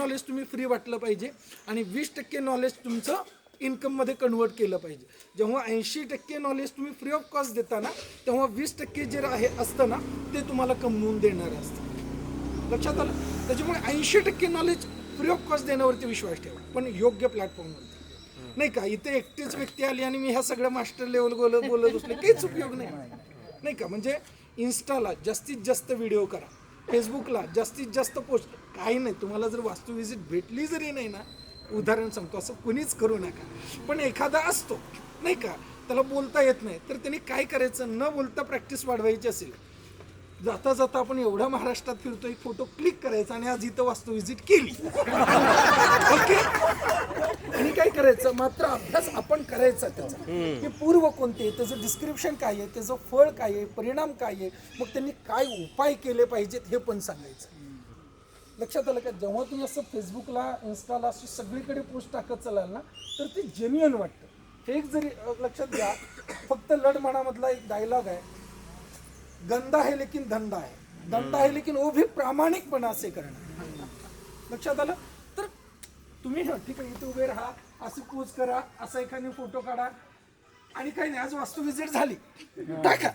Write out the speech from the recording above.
Knowledge तुम्ही free वाटलं पाहिजे आणि वीस टक्के नॉलेज तुमचं इन्कममध्ये कन्वर्ट केलं पाहिजे. जेव्हा ऐंशी टक्के नॉलेज तुम्ही फ्री ऑफ कॉस्ट देता ना तेव्हा वीस टक्के जे आहे असतं ना ते तुम्हाला कमवून देणारं असतं. लक्षात आलं? त्याच्यामुळे ऐंशी टक्के नॉलेज फ्री ऑफ कॉस्ट देण्यावरती विश्वास ठेवा. पण योग्य प्लॅटफॉर्मवरती नाही का? इथे एकटीच व्यक्ती आली आणि मी ह्या सगळ्या मास्टर लेवल बोलत बोलत असले काहीच उपयोग नाही. नाही का? म्हणजे इन्स्टाला जास्तीत जास्त व्हिडिओ करा. फेसबुकला जास्तीत जास्त पोस्ट काही नाही. तुम्हाला जर वास्तू व्हिजिट भेटली जरी नाही ना उदाहरण सांगतो असं कुणीच करू नका. पण एखादा असतो नाही का त्याला बोलता येत नाही तर त्यांनी काय करायचं? न बोलता प्रॅक्टिस वाढवायची असेल. जाता जाता आपण एवढा महाराष्ट्रात फिरतो एक फोटो क्लिक करायचा आणि आज इथं वास्तू व्हिजिट केली. ओके करायचं मात्र अभ्यास आपण करायचा त्याचा. की पूर्व कोणते आहे, त्याचं डिस्क्रिप्शन काय आहे त्याचं फळ काय आहे परिणाम काय आहे मग त्यांनी काय उपाय केले पाहिजेत हे पण सांगायचं. लक्षात आलं का? जेव्हा तुम्ही असं फेसबुकला इन्स्टाला असं सगळीकडे पोस्ट टाकत चालाल ना तर ते जेन्युअन वाटतं. फेक जरी लक्षात घ्या फक्त लढमणामधला एक डायलॉग आहे. गंदा है लेकिन धंदा है धंदा है लेकिन वो भी प्रामाणिकपणा से करणं. लक्षात आलं? तुम्ही ठिकाणी ठीक आहे इथे उभे राहा असं पोज करा असा एखादी फोटो काढा. आणि काही नाही आज वास्तू विजिट झाली. टाका.